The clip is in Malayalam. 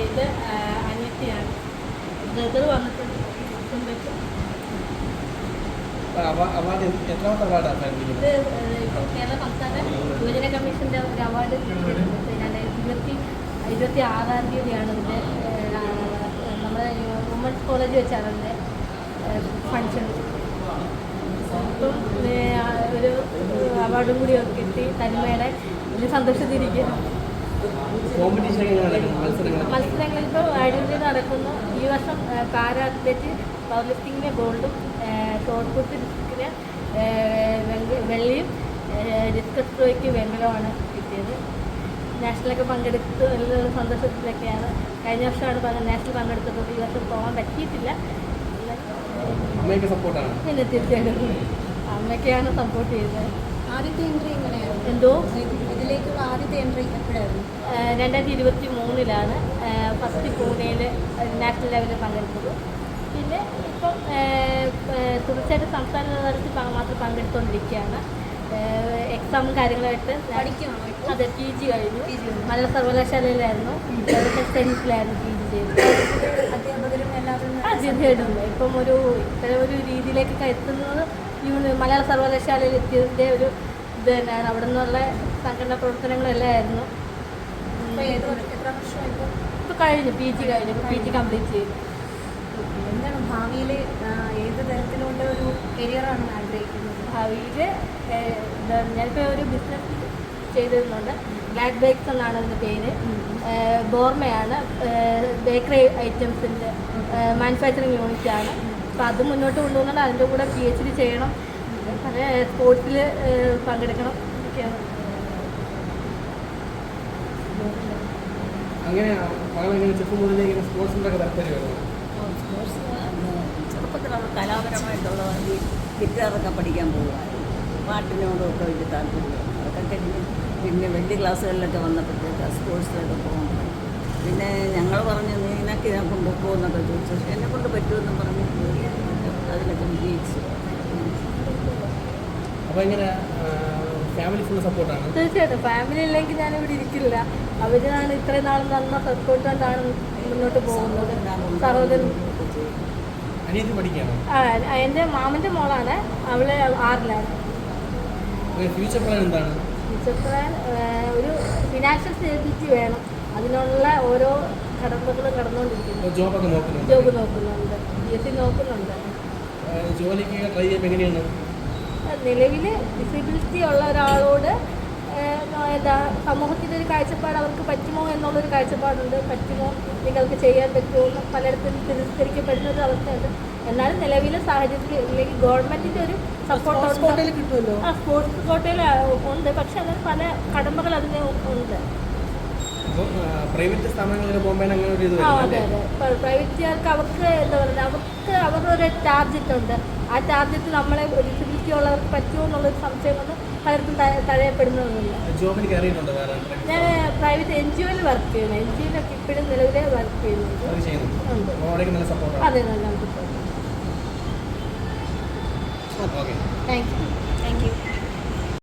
ഇത് അനിയത്തിയാണ്. ബ്രദർ വന്നിട്ടുണ്ട്. അവാർഡ് എത്രാമത്തെ അവാർഡാണ് ഫാമിലിക്ക് ഇത് ഇപ്പോൾ കേരള സംസ്ഥാന യുവജന കമ്മീഷന്റെ ഒരു അവാർഡ് ഇരുപത്തി ഇരുപത്തി ആറാം തീയതിയാണ് ഇതിന്റെ നമ്മുടെ വുമൻസ് കോളേജ് വെച്ചാണ് അതിന്റെ ഫങ്ഷൻ അപ്പം ഒരു അവാർഡും കൂടി കിട്ടി. തന്മയുടെ. എങ്ങനെയാണ് മത്സരങ്ങൾ? ഇപ്പോൾ അഴിമതി നടക്കുന്നു. ഈ വർഷം പാര അത്ലറ്റ് പവർ ലിഫ്റ്റിങ്ങിന് ഗോൾഡും ഷോർട്ട് പുട്ട് ഡിസ്കിന് വെള്ളിയും ഡിസ്കസ് ത്രോയ്ക്ക് വെങ്കലമാണ് കിട്ടിയത്. നാഷണലൊക്കെ പങ്കെടുത്ത് വലിയ സന്തോഷത്തിലൊക്കെയാണ്. കഴിഞ്ഞ വർഷമാണ് പറഞ്ഞത് നാഷണൽ പങ്കെടുത്തപ്പോൾ ഈ വർഷം പോകാൻ പറ്റിയിട്ടില്ല. പിന്നെ തീർച്ചയായിട്ടും. അമ്മയ്ക്കാണ് സപ്പോർട്ട് ചെയ്തത് ആദ്യത്തെ എൻട്രി എങ്ങനെയായിരുന്നു? എന്തോ? ഇതിലേക്കുള്ള ആദ്യത്തെ എൻട്രി എപ്പോഴായിരുന്നു? ഏഹ് രണ്ടായിരത്തി ഇരുപത്തി മൂന്നിലാണ് ഫസ്റ്റ് പൂനെയിൽ നാഷണൽ ലെവലിൽ പങ്കെടുത്തത്. പിന്നെ ഇപ്പം തീർച്ചയായിട്ടും തുടർച്ചയായിട്ട് സംസ്ഥാന തലത്തിൽ മാത്രം പങ്കെടുത്തുകൊണ്ടിരിക്കുകയാണ് എക്സാമും ഇപ്പോൾ? അതെ പി ജി കഴിഞ്ഞു. നല്ല സർവകലാശാലയിലായിരുന്നു. സ്റ്റഡീസിലായിരുന്നു പി ജി ചെയ്തത് തീർച്ചയായിട്ടും ഇപ്പം ഒരു ഇത്തരം ഒരു രീതിയിലേക്കൊക്കെ എത്തുന്നത് യൂണി മലയാള സർവകലാശാലയിൽ എത്തിയതിന്റെ ഒരു ഇത് തന്നെയാണ്. അവിടെ നിന്നുള്ള സംഘടന പ്രവർത്തനങ്ങളെല്ലാം ആയിരുന്നു. ഇപ്പോൾ ഇപ്പോൾ കഴിഞ്ഞു പി ജി കഴിഞ്ഞു. പി ജി കംപ്ലീറ്റ് ചെയ്തു. എന്താണ് ഭാവിയിൽ കരിയറാണ് ആഗ്രഹിക്കുന്നത് ഭാവിയിൽ ഞാനിപ്പോൾ ഒരു ബിസിനസ് ചെയ്തിരുന്നുണ്ട് ബ്ലാക്ക് ബേക്സ് എന്നാണ് അതിന്റെ പേര്. ബോർമയാണ്. ബേക്കറി ഐറ്റംസിന്റെ മാനുഫാക്ചറിങ് യൂണിറ്റ് ആണ് അപ്പോൾ അത് മുന്നോട്ട് കൊണ്ടുപോകുന്നുണ്ട് അതിന്റെ കൂടെ പി എച്ച് ഡി ചെയ്യണം പല സ്പോർട്സിൽ പങ്കെടുക്കണം ഒക്കെയാണ് അങ്ങനെയാണ് സ്പോർട്സിന്റെ താല്പര്യമാണ് ചെറുപ്പം മുതലേ ഇങ്ങനെ സ്പോർട്സിന്റെ താല്പര്യമായിരുന്നു ചെറുപ്പത്തിൽ അവർ കലാപരമായിട്ടുള്ള ഈ ഗിറ്റാറൊക്കെ പഠിക്കാൻ പോകുമായിരുന്നു പാട്ടിനോടൊക്കെ വലിയ താല്പര്യം. അതൊക്കെ കഴിഞ്ഞ് പിന്നെ വലിയ ക്ലാസ്സുകളിലൊക്കെ വന്നപ്പോഴത്തേക്ക് സ്പോർട്സിലൊക്കെ പോകുമ്പോൾ. പിന്നെ ഞങ്ങൾ പറഞ്ഞു നിനക്ക് ഞാൻ കൊണ്ടുപോകുന്നൊക്കെ ചോദിച്ചു. പക്ഷേ എന്നെ കൊണ്ട് പറ്റുമെന്ന് പറഞ്ഞ് പോയി. അതിലൊക്കെ വിജയിച്ചു. അപ്പോൾ ഇങ്ങനെ ഫാമിലി ഫുൾ സപ്പോർട്ടാണ് തീർച്ചയായിട്ടും. ഫാമിലി ഇല്ലെങ്കിൽ ഞാനിവിടെ ഇരിക്കില്ല. അവരാണ് ഇത്രയും നാൾ തന്ന സപ്പോർട്ട് കൊണ്ടാണ് മുന്നോട്ട് പോകുന്നത്. സഹോദരൻ എന്റെ മാമന്റെ മോളാണ്. അവൾ ആറിലാണ്. ഫ്യൂച്ചർ പ്ലാൻ എന്താണ്? ഫ്യൂച്ചർ പ്ലാൻ ഒരു ഫിനാൻഷ്യൽ സ്റ്റെബിലിറ്റി വേണം. അതിനുള്ള ഓരോ കടമ്പകൾ കടന്നുകൊണ്ടിരിക്കുന്നു. ജോബ് നോക്കുന്നുണ്ട്. ബി എസ് സി നോക്കുന്നുണ്ട്. ജോലിക്ക് ട്രൈ ചെയ്യുമ്പോൾ എങ്ങനെയാണ്? നിലവിൽ ഡിസബിലിറ്റി ഉള്ള ഒരാളോട് എന്താ സമൂഹത്തിന്റെ ഒരു കാഴ്ചപ്പാട് അവർക്ക് പറ്റുമോ എന്നുള്ളൊരു കാഴ്ചപ്പാടുണ്ട്. പറ്റുമോ? നിങ്ങൾക്ക് ചെയ്യാൻ പറ്റുമോ എന്ന് പലയിടത്തും തിരസ്കരിക്കപ്പെടുന്ന ഒരു അവസ്ഥയുണ്ട് എന്നാലും നിലവിലെ സാഹചര്യത്തിൽ ഇല്ലെങ്കിൽ ഗവൺമെന്റിന്റെ ഒരു സപ്പോർട്ട് കിട്ടുമല്ലോ? ആ സ്പോർട്സ് കോട്ടയിൽ ഉണ്ട്. പക്ഷെ അതിന് പല കടമ്പകൾ അതിന് ഉണ്ട്. പ്രൈവറ്റ് സ്ഥാപനങ്ങളിൽ പോകുമ്പോൾ അങ്ങനെ ഒരു ആ അതെ അതെ. പ്രൈവറ്റുകാർക്ക് അവർക്ക് എന്താ പറയുക അവർക്ക് അവരുടെ ഒരു ടാർജറ്റ് ഉണ്ട്. ആ ടാർജറ്റ് നമ്മളെ എലിജിബിലിറ്റി ഉള്ളവർക്ക് പറ്റുമോ എന്നുള്ളൊരു സംശയം കൊണ്ട് പലർക്കും തഴയപ്പെടുന്നതൊന്നുമില്ല. ഞാൻ പ്രൈവറ്റ് എൻ ജി ഒയിൽ വർക്ക് ചെയ്യുന്നു. എൻ ജി ഒയിലൊക്കെ ഇപ്പോഴും നിലവിലെ വർക്ക് ചെയ്യുന്നുണ്ട്. അതെ നല്ല സപ്പോർട്ട് അതെ നല്ല കിട്ടും ഓക്കെ താങ്ക് യു